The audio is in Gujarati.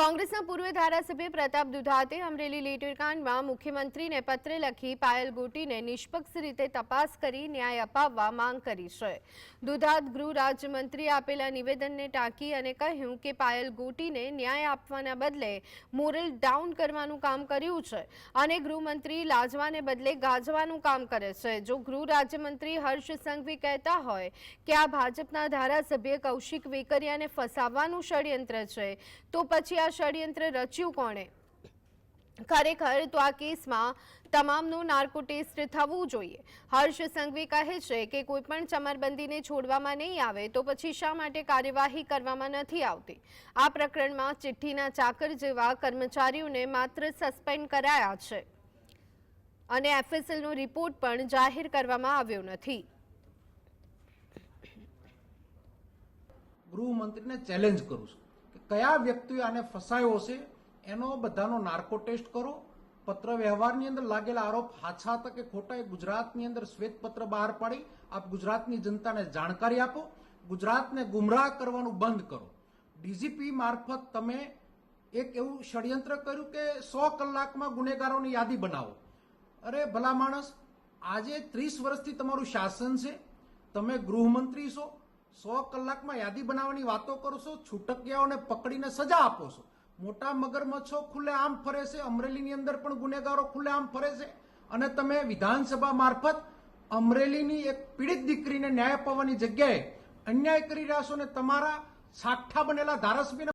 કોંગ્રેસના પૂર્વ ધારાસભ્ય પ્રતાપ દુધાતે અમરેલી લેટરકાંડમાં મુખ્યમંત્રીને પત્ર લખી પાયલ ગોટીને નિષ્પક્ષ રીતે તપાસ કરી ન્યાય અપાવવા માંગ કરી છે. દુધાત ગૃહ રાજ્યમંત્રીએ આપેલા નિવેદનને ટાંકી અને કહ્યું કે પાયલ ગોટીને ન્યાય આપવાના બદલે મોરલ ડાઉન કરવાનું કામ કર્યું છે અને ગૃહમંત્રી લાજવાને બદલે ગાજવાનું કામ કરે છે. જો ગૃહ રાજ્યમંત્રી હર્ષ સંઘવી કહેતા હોય કે આ ભાજપના ધારાસભ્ય કૌશિક વેકરિયાને ફસાવવાનું ષડયંત્ર છે, તો પછી આ ષડયંત્ર રચ્યું કોણે? ખરેખર તો આ કેસમાં તમામનું નાર્કો ટેસ્ટ થવું જોઈએ. હર્ષ સંઘવી કહે છે કે કોઈ પણ ચમરબંધીને છોડવામાં નહીં આવે તો પછી શા માટે કાર્યવાહી કરવામાં નથી આવતી? આ પ્રકરણમાં ચિઠ્ઠીના ચાકર જેવા કર્મચારીઓને માત્ર સસ્પેન્ડ કરાયા છે. અને એફએસએલનો રિપોર્ટ પણ જાહેર કરવામાં આવ્યો નથી. ગૃહમંત્રીને ચેલેન્જ કરું છું. કયા વ્યક્તિએ આને ફસાયો છે એનો બધાનો નાર્કો ટેસ્ટ કરો. પત્ર વ્યવહારની અંદર લાગેલા આરોપ હાછા હતા કે ખોટા એ ગુજરાતની અંદર શ્વેતપત્ર બહાર પાડી, આપ ગુજરાતની જનતાને જાણકારી આપો, ગુજરાતને ગુમરાહ કરવાનું બંધ કરો. ડીજીપી મારફત તમે એક એવું ષડયંત્ર કર્યું કે સો કલાકમાં ગુનેગારોની યાદી બનાવો. અરે ભલા માણસ, આજે ત્રીસ વર્ષથી તમારું શાસન છે, તમે ગૃહમંત્રી છો સો કલાકમાં યાદી બનાવવાની વાતો કરો છો, છૂટકિયાઓને પકડીને સજા આપો છો. મોટા મગરમચ્છો ખુલ્લે આમ ફરે છે, અમરેલીની અંદર પણ ગુનેગારો ખુલ્લે આમ ફરે છે. અને તમે વિધાનસભા મારફત અમરેલીની એક પીડિત દીકરીને ન્યાય અપાવવાની જગ્યાએ અન્યાય કરી રહ્યા છો ને તમારા સાઠા બનેલા ધારાસભ્યને